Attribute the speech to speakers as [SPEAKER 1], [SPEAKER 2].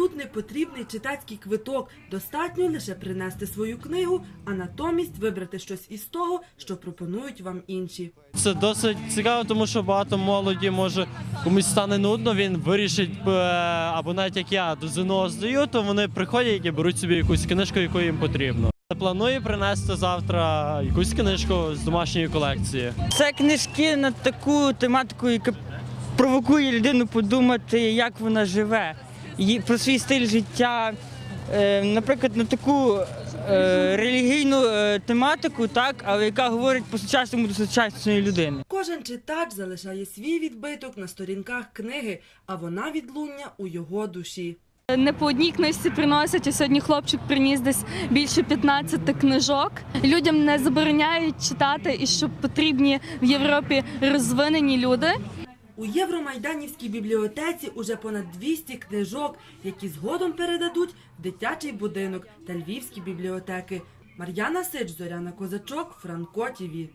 [SPEAKER 1] тут не потрібний читацький квиток. Достатньо лише принести свою книгу, а натомість вибрати щось із того, що пропонують вам інші.
[SPEAKER 2] Це досить цікаво, тому що багато молоді може комусь стане нудно, він вирішить, е, або навіть як я до ЗНО здаю, то вони приходять і беруть собі якусь книжку, яку їм потрібно. Планую принести завтра якусь книжку з домашньої колекції.
[SPEAKER 3] Це книжки на таку тематику, яка провокує людину подумати, як вона живе, про свій стиль життя. Е, Наприклад, на таку е, релігійну е, тематику, так, але яка говорить по сучасному до сучасної людини.
[SPEAKER 1] Кожен читач залишає свій відбиток на сторінках книги, а вона відлуння у його душі.
[SPEAKER 4] Не по одній книжці приносять, а сьогодні хлопчик приніс десь більше 15 книжок. Людям не забороняють читати, і що потрібні в Європі розвинені люди.
[SPEAKER 1] У Євромайданівській бібліотеці уже понад 200 книжок, які згодом передадуть в дитячий будинок та львівські бібліотеки. Мар'яна Сич, Зоряна Козачок, Франко ТІВІ.